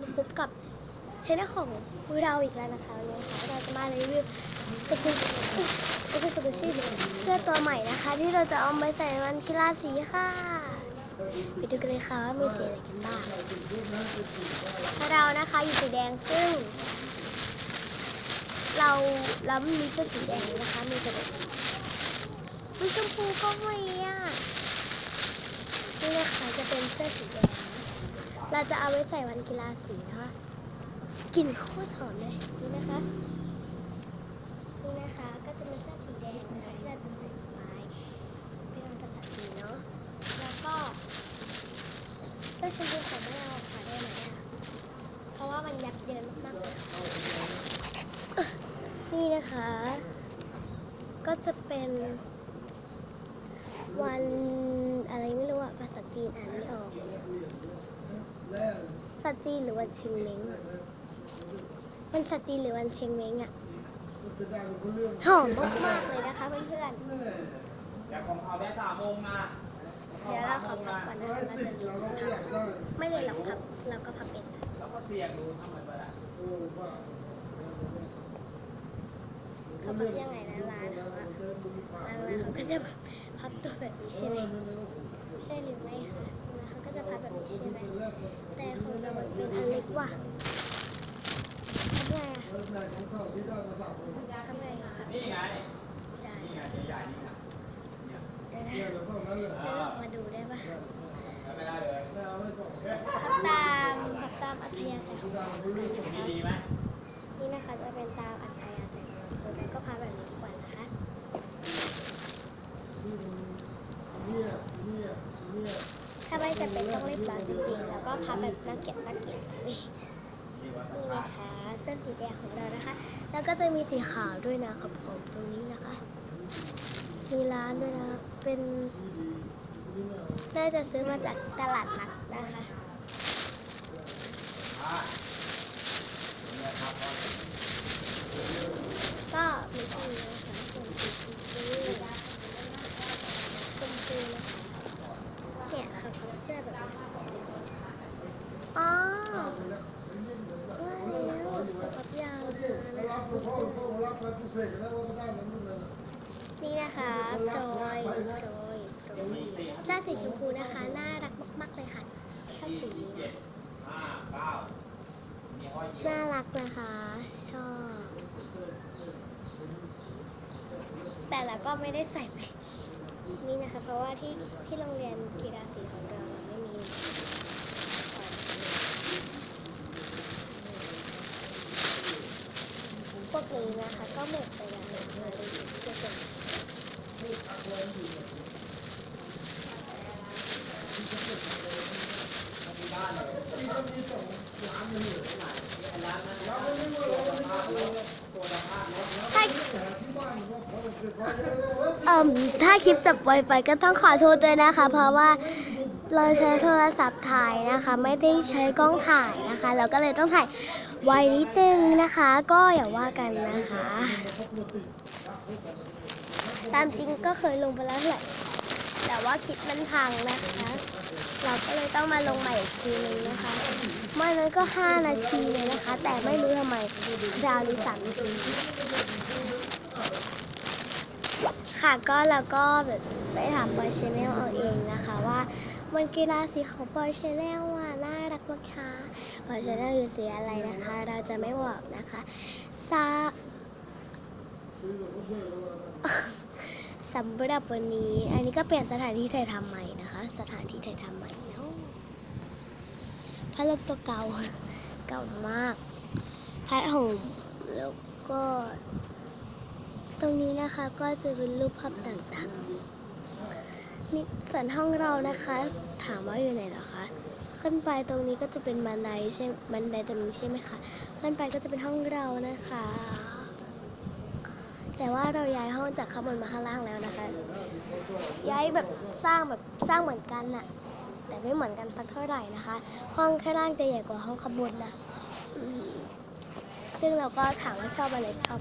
มาพบกับชแนลของเราอีกแล้วนะคะวันนี้นะคะเราจะมารีวิวสกุลสกุลสกุลชีเสื้อตัวใหม่นะคะ ที่เราจะเอาไปใส่วันกีฬาสีค่ะไปดูกันเลยค่ะว่ามีสีอะไรกันบ้างเรานะคะอยู่สีแดงซึ่ง เราเราไม่มีเสื้อสีแดงนะคะมีแต่แบบวิชมพูก็ไม่อะนี่นะคะจะเป็นเสื้อสีแดง เราจะเอาไว้ใส่วันกีฬาสีนะคะกลิ่นโคตรหอมเลยนี่นะคะนี่นะคะก็จะเป็นเสื้อสีแดงนะคะที่เราจะใส่ไว้เป็นภาษาจีนเนาะแล้วก็เสื้อชมพูของแม่เอาขายได้ไหมอะเพราะว่ามันยับเยินมากๆนี่นะคะ ก็จะเป็นวันอะไรไม่รู้อะภาษาจีนอ่านไม่ออก สัตว์จีนหรือวันเชงเม้งวันสัตว์จีนหรือวันเชงเม้งอะหอมมากๆเลยนะคะเพื่อนอย่าของเขาได้สามโมงนะๆเดี๋ยวเราขอพับก่อนนะคะเราจะพับไม่เลยหรอกพับ เราก็พับเป็นแล้วก็เสี่ยงดูทำมันไปละเขาพับยังไงนะร้านเขาอะร้านร้านเขาก็จะแบบพับตัวแบบนี้ใช่ไหมใช่หรือไม่คะร้านเขา ก็จะพับแบบนี้ใช่ไหมแต่ของเราเป็นอันเล็กว่ะทำไงอะทำไงอะนี่ไงได้นี่ไงใหญ่ๆนี่นะเนี่ยเดี๋ยวนะได้ลองมาดูได้ปะไม่ได้เลยพับตามพับตามอัธยาศัยของเราดีไหมนี่นะคะจะเป็นตามอัธยาศัยของเราคือเราก็พับแบบนี้ดีกว่านะคะ ถ้าไม่จำเป็นต้องเล็บแล้วจ ค่ะแบบน่าเกลียดน่าเกลียดเลยนี่นะคะเสื้อสีแดงของเรานะคะ แล้วก็จะมีสีขาวด้วยนะครับผมตรงนี้นะคะ มีร้านด้วยนะเป็นน่าจะซื้อมาจากตลาดนัดนะคะ อ่าเนี่ยครับ ก็มีตรงนี้นะคะส่วนสีชมพูชมพูนะคะเนี่ยค่ะเขาเสื้อแบบนี้อ๋อว่าแล้วพับยาวมานะคะ นี่นะคะโดยโดยโดยมีสี่เสื้อสีชมพูนะคะ น่ารักมาก ๆ เลยค่ะ ชอบสีนี้นะน่ารักนะคะ ชอบ แต่เราก็ไม่ได้ใส่ไปนี่นะคะ เพราะว่าที่ที่โรงเรียนกีฬาสีของเราเราไม่มี พวกนี้นะคะก็หมดไปแล้วนะคะดูสิทุกคนเอ่มถ้าคลิปจบไวไปก็ต้องขอโทษด้วยนะคะ เพราะว่า เราใช้โทรศัพท์ถ่ายนะคะ ไม่ได้ใช้กล้องถ่ายนะคะ เราก็เลยต้องถ่ายไวนิดนึงนะคะ ก็อย่าว่ากันนะคะ ตามจริงก็เคยลงไปแล้วแหละแต่ว่าคลิปมันพังนะคะ เราก็เลยต้องมาลงใหม่อีกทีนึงนะคะเมื่อนั้นก็ 5 นาทีเลยนะคะ แต่ไม่รู้ทำไมดาวนี้สามนาทีค่ะก็แล้วก็แบบไปถามบอยชแนลเอาเองนะคะว่า มันกีฬาสีของบอยชแนลว่าน่ารักมากค่ะบอยชแนลอยู่สีอะไรนะคะ เราจะไม่บอกนะคะซาสำหรับวันนี้ อันนี้ก็เปลี่ยนสถานที่ถ่ายทำใหม่นะคะ สถานที่ถ่ายทำใหม่เนาะพัดลมตัวเก่าเก่ามากพัดห่มแล้วก็ ตรงนี้นะคะก็จะเป็นรูปภาพต่างๆ นี่ส่วนห้องเรานะคะ ถามว่าอยู่ไหนเหรอคะขึ้นไปตรงนี้ก็จะเป็นบันไดใช่บันไดตรงนี้ใช่ไหมคะขึ้นไปก็จะเป็นห้องเรานะคะ แต่ว่าเราย้ายห้องจากข้างบนมาข้างล่างแล้วนะคะ ย้ายแบบสร้างแบบสร้างเหมือนกันน่ะ แต่ไม่เหมือนกันสักเท่าไหร่นะคะ ห้องข้างล่างจะใหญ่กว่าห้องข้างบนนะซึ่งเราก็ถามว่าชอบอะไรชอบ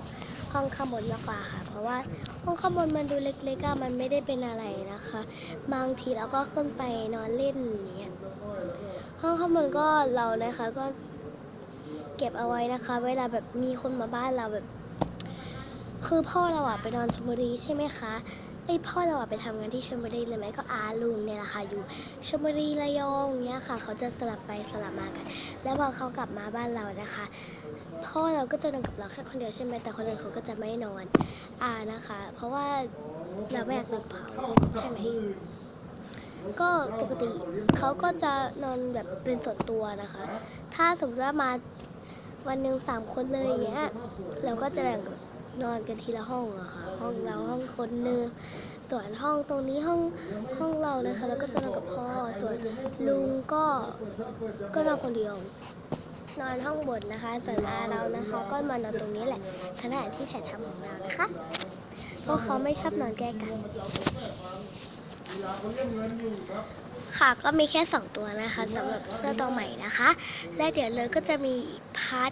ห้องข้างบนมากกว่าค่ะ เพราะว่าห้องข้างบนมันดูเล็กๆอะมันไม่ได้เป็นอะไรนะคะ บางทีเราก็ขึ้นไปนอนเล่นเนี่ยห้องข้างบนก็เรานะคะก็เก็บเอาไว้นะคะ เวลาแบบมีคนมาบ้านเราแบบ คือพ่อเราอะไปนอนชลบุรีใช่ไหมคะ ไอยพ่อเราอะไปทำงานที่ชลบุรีเลยไหมก็อาลุงเนี่ยแหละค่ะอยู่ชลบุรีระยองเนี้ยค่ะ เขาจะสลับไปสลับมากัน แล้วพอเขากลับมาบ้านเรานะคะ พ่อเราก็จะนอนกับเราแค่คนเดียวใช่ไหมแต่คนอื่นเขาก็จะไม่นอนอานะคะ เพราะว่าเราไม่อยากนอนกับเขาใช่ไหมก็ปกติเขาก็จะนอนแบบเป็นส่วนตัวนะคะ ถ้าสมมติว่ามาวันหนึ่งสามคนเลยอย่างเงี้ยเราก็จะแบ่ง นอนกันทีละห้องอะค่ะ ห้องเราห้องคนหนึงส่วนห้องตรงนี้ห้องห้องเรานะคะ แล้วก็จะนอนกับพ่อ ส่วนลุงก็ก็นอนคนเดียวนอนห้องบนนะคะ ส่วนอาเรานะคะ ก็มานอนตรงนี้แหละสถานที่ถ่ายทำของเรานะคะ เพราะเขาไม่ชอบนอนใกล้กัน ค่ะก็มีแค่ 2 ตัวนะคะสำหรับเสื้อตัวใหม่นะคะ และเดี๋ยวเลยก็จะมีพาร์ท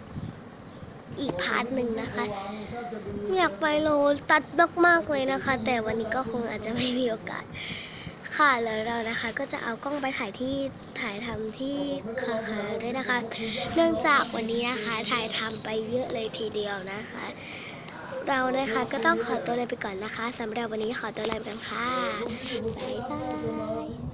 อีกพาร์ทหนึ่งนะคะ อยากไปโลตัดมากๆเลยนะคะ แต่วันนี้ก็คงอาจจะไม่มีโอกาสค่ะแล้วเรานะคะก็จะเอากล้องไปถ่ายที่ถ่ายทำที่คาคาด้วยนะคะ เนื่องจากวันนี้นะคะถ่ายทำไปเยอะเลยทีเดียวนะคะ เรานะคะก็ต้องขอตัวลาไปก่อนนะคะสำหรับวันนี้ขอตัวลาไปก่อนค่ะบ๊ายบาย